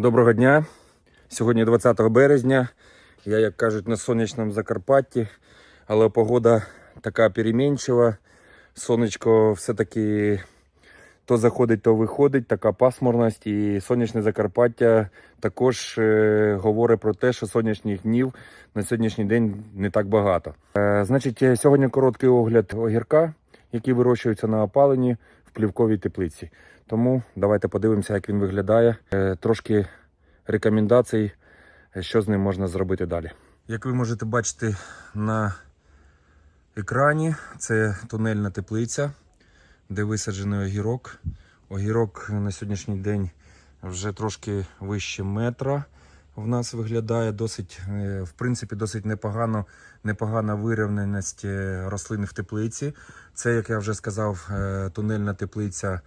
Доброго дня. Сьогодні 20 березня. Я, як кажуть, на сонячному Закарпатті, але погода така перемінчива. Сонечко все-таки то заходить, то виходить, така пасмурність. І сонячне Закарпаття також е, говорить про те, що сонячних днів на сьогоднішній день не так багато. Е, значить, сьогодні короткий огляд огірка, які вирощуються на опаленні в плівковій теплиці. Тому давайте подивимося, як він виглядає. Е, Трошки рекомендацій, що з ним можна зробити далі. Як ви можете бачити на екрані, це тунельна теплиця, де висаджений огірок. Огірок на сьогоднішній день вже трошки вище метра. В нас виглядає досить, е, в принципі, досить непогано, непогана вирівненість е, рослин в теплиці. Це, як я вже сказав, тунельна теплиця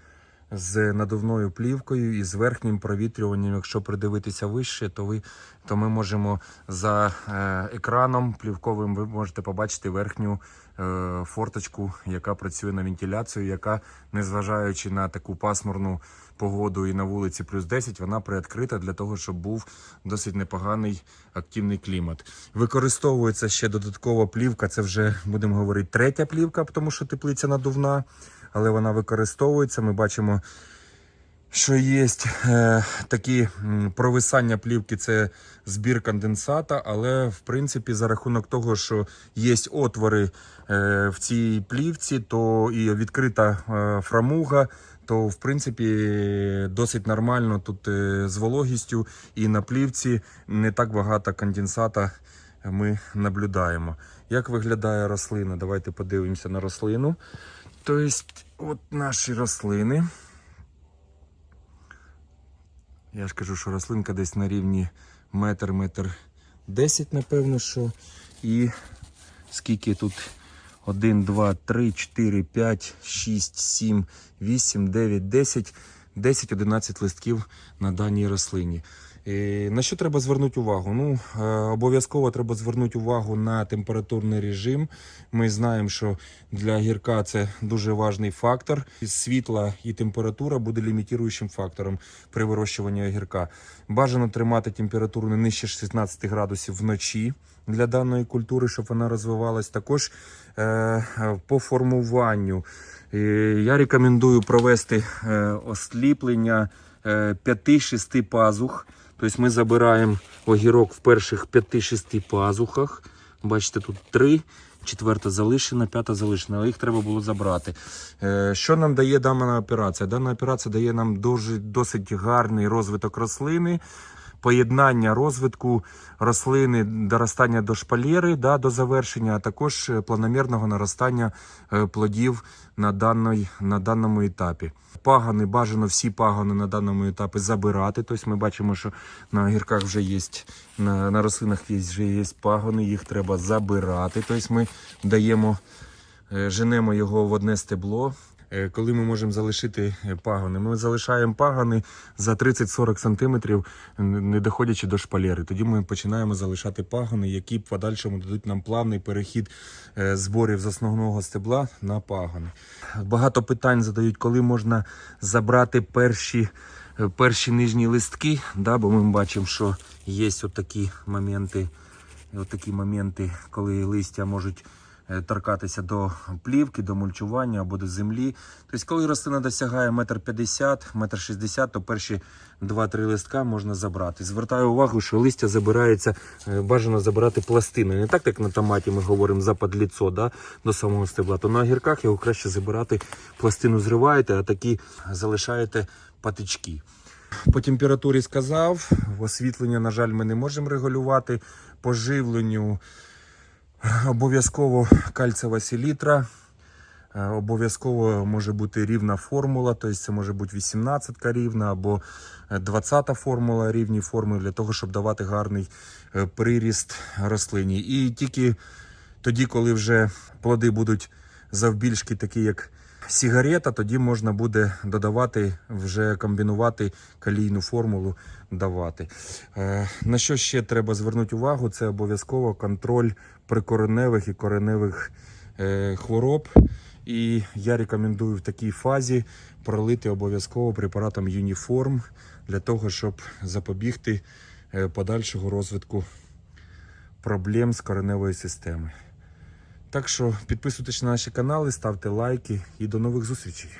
з надувною плівкою і з верхнім провітрюванням. Якщо придивитися вище, то ви то ми можемо за е, екраном плівковим ви можете побачити верхню е, форточку, яка працює на вентиляцію, яка, незважаючи на таку пасмурну погоду і на вулиці плюс 10, вона приоткрита для того, щоб був досить непоганий активний клімат. Використовується ще додаткова плівка. Це вже будемо говорити третя плівка, тому що теплиця надувна, але вона використовується. Ми бачимо. Що є е, такі провисання плівки, це збір конденсата, але в принципі за рахунок того, що є отвори е, в цій плівці, то і відкрита е, фрамуга, то в принципі досить нормально тут з вологістю і на плівці не так багато конденсата ми наблюдаємо. Як виглядає рослина? Давайте подивимося на рослину. Тобто, от наші рослини. Я ж кажу, що рослинка десь на рівні метр, метр десять, напевно, що. І скільки тут? 1, 2, 3, 4, 5, 6, 7, 8, 9, 10, 10, 11 листків на даній рослині. Е, На що треба звернути увагу? Ну, е, обов'язково треба звернути увагу на температурний режим. Ми знаємо, що для гірка це дуже важний фактор. Світла і температура буде лімітуючим фактором при вирощуванні огірка. Бажано тримати температуру не нижче 16 градусів вночі для даної культури, щоб вона розвивалась. Також е, по формуванню я рекомендую провести е, осліплення 5-6 пазух. Тобто ми забираємо огірок в перших 5-6 пазухах. Бачите, тут 3, четверта залишена, п'ята залишена, їх треба було забрати. Е, Що нам дає дана операція? Дана операція дає нам досить гарний розвиток рослини. Поєднання розвитку рослини, доростання до шпалєри да, до завершення, а також е, планомірного наростання е, плодів на, даної, на даному етапі. Пагани бажано всі пагани на даному етапі забирати. Тобто ми бачимо, що на огірках вже є, на, на рослинах вже є пагони, їх треба забирати. Тобто ми даємо, е, женемо його в одне стебло. Е, Коли ми можемо залишити е, пагони? Ми залишаємо пагони за 30-40 см, не доходячи до шпалери. Тоді ми починаємо залишати пагони, які в подальшому дадуть нам плавний перехід е, зборів з основного стебла на пагони. Багато питань задають, коли можна забрати перші, перші нижні листки, да, бо ми бачимо, що є отакі моменти, отакі моменти, коли листя можуть торкатися до плівки, до мульчування або до землі. Тобто, коли рослина досягає 1,50 м, 1,60 м, то перші 2-3 листка можна забрати. Звертаю увагу, що листя забирається, е, бажано забирати пластиною. Не так, як на томаті ми говоримо за подліцо да, до самого стебла, то на огірках його краще забирати, пластину зриваєте, а такі залишаєте патички. По температурі сказав, освітлення, на жаль, ми не можемо регулювати. По живленню обов'язково кальцева селітра. Е, Обов'язково може бути рівна формула, тобто це може бути 18 рівна або 20 формула рівні форми для того, щоб давати гарний е, приріст рослині. І тільки тоді, коли вже плоди будуть завбільшки, такі як сігарета, тоді можна буде додавати, вже комбінувати калійну формулу давати. Е, На що ще треба звернути увагу? Це обов'язково контроль прикореневих і кореневих е, хвороб. І я рекомендую в такій фазі пролити обов'язково препаратом Юніформ для того, щоб запобігти е, подальшого розвитку проблем з кореневої системи. Так що підписуйтесь на наші канали, ставте лайки і до нових зустрічей.